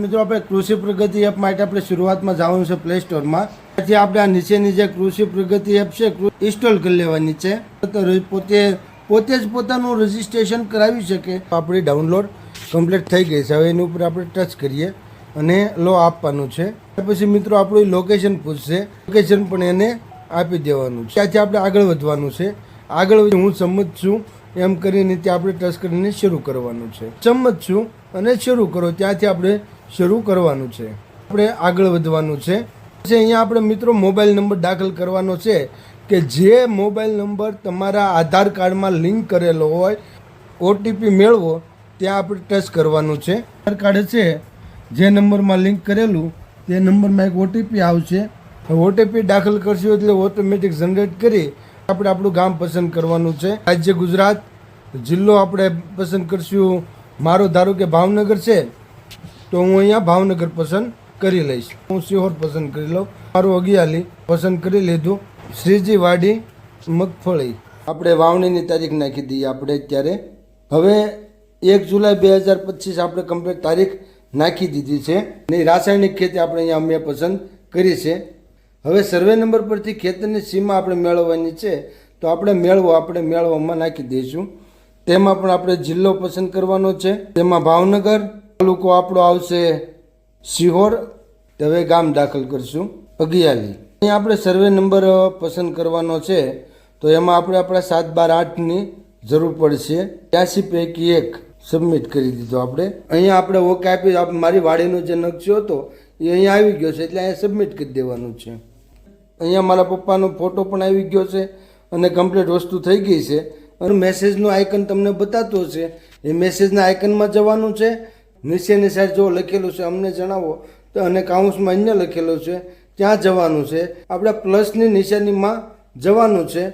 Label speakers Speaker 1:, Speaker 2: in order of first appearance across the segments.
Speaker 1: મિત્રો, આપણે કૃષિ પ્રગતિ એપ માટે આપણે શરૂઆતમાં જવાનું છે પ્લે સ્ટોરમાં. પછી આપણે આ નીચેની જે કૃષિ પ્રગતિ એપ છે ઇન્સ્ટોલ કરી લેવાની છે. પોતે પોતે જ પોતાનું રજીસ્ટ્રેશન કરાવી શકે. આપણી ડાઉનલોડ કમ્પ્લીટ થઈ ગઈ છે. હવે એની ઉપર આપણે ટચ કરીએ અને લો આપવાનું છે. પછી મિત્રો, આપણું લોકેશન પૂછશે. લોકેશન પણ એને આપી દેવાનું છે. ત્યાંથી આપણે આગળ વધવાનું છે. આગળ હું સંમત છું એમ કરીને ત્યાં આપણે ટચ કરીને શરૂ કરવાનું છે. સંમત છું અને શરૂ કરો. ત્યાંથી આપણે શરૂ કરવાનું છે. આપણે આગળ વધવાનું છે. પછી અહીંયા આપણે મિત્રો મોબાઈલ નંબર દાખલ કરવાનો છે કે જે મોબાઈલ નંબર તમારા આધાર કાર્ડમાં લિંક કરેલો હોય, ઓટીપી મેળવો, ત્યાં આપણે ટચ કરવાનું છે. આધાર કાર્ડ છે, જે નંબરમાં લિંક કરેલું, તે નંબરમાં એક ઓટીપી આવશે. ઓટીપી દાખલ કરશું એટલે ઓટોમેટિક જનરેટ કરી આપણે આપણું ગામ પસંદ કરવાનું છે. રાજ્ય ગુજરાત જિલ્લો આપણે પસંદ કરશું. મારો ધારો કે ભાવનગર છે તો હું અહીંયા ભાવનગર પસંદ કરી લઈશ. હું સિહોર પસંદ કરી લઉં. મારું અગિયાલી પસંદ કરી લીધું. શ્રીજી વાડી, મગફળી. આપણે વાવણીની તારીખ નાખી દઈએ આપણે અત્યારે. હવે એક જુલાઈ બે હજાર પચીસ આપણે કમ્પ્લીટ તારીખ નાખી દીધી છે. અને રાસાયણિક ખેતી આપણે અહીંયા અમે પસંદ કરી છે. હવે સર્વે નંબર પરથી ખેતરની સીમા આપણે મેળવવાની છે. તો આપણે મેળવો, આપણે મેળવવામાં નાખી દઈશું. તેમાં પણ આપણે જિલ્લો પસંદ કરવાનો છે. તેમાં ભાવનગર તાલુકો આપણો આવશે સિહોર હવે ગામ દાખલ કરશું. અગિયાલી અહીંયા આપણે સર્વે નંબર પસંદ કરવાનો છે. તો એમાં આપણે આપણા સાત બાર આઠની જરૂર પડશે. ત્યાંસી પૈકી એક સબમિટ કરી દીધો આપણે. અહીંયા આપણે ઓકે આપી મારી વાડીનો જે નકશો હતો, એ અહીંયા આવી ગયો છે, એટલે અહીંયા સબમિટ કરી દેવાનું છે. અહીંયા મારા પપ્પાનો ફોટો પણ આવી ગયો છે અને કમ્પ્લીટ વસ્તુ થઈ ગઈ છે. અને મેસેજનું આઇકન તમને બતાતું હશે એ મેસેજના આઇકનમાં જવાનું છે. નીચેની સાઈડ જો લખેલું છે, અમને જણાવો. તો અને કાઉન્સમાં અહીંયા લખેલું છે, ત્યાં જવાનું છે. આપણે પ્લસની નિશાનીમાં જવાનું છે.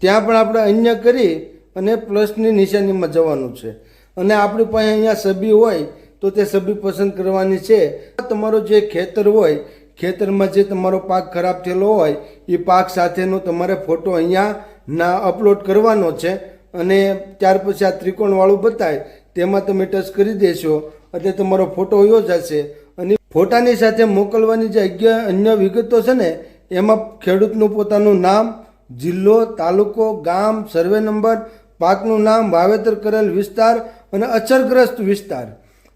Speaker 1: ત્યાં પણ આપણે અન્ય કરી અને પ્લસની નિશાનીમાં જવાનું છે. અને આપણી પાસે અહીંયા સભી હોય તો તે સભી પસંદ કરવાની છે. તમારો જે ખેતર હોય, ખેતરમાં જે તમારો પાક ખરાબ થયેલો હોય, એ પાક સાથેનો તમારે ફોટો અહીંયા ના અપલોડ કરવાનો છે. અને ત્યાર પછી આ ત્રિકોણવાળું બતાય તેમાં તમે ટચ કરી દેશો, એટલે તમારો ફોટો વયો જશે અને ફોટાની સાથે મોકલવાની જે અગ્ય અન્ય વિગતો છે ને, એમાં ખેડૂતનું પોતાનું નામ, જિલ્લો, તાલુકો, ગામ સર્વે નંબર પાકનું નામ, વાવેતર કરેલ વિસ્તાર અને અસરગ્રસ્ત વિસ્તાર.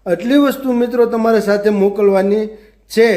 Speaker 1: આટલી વસ્તુ મિત્રો તમારે સાથે મોકલવાની છે.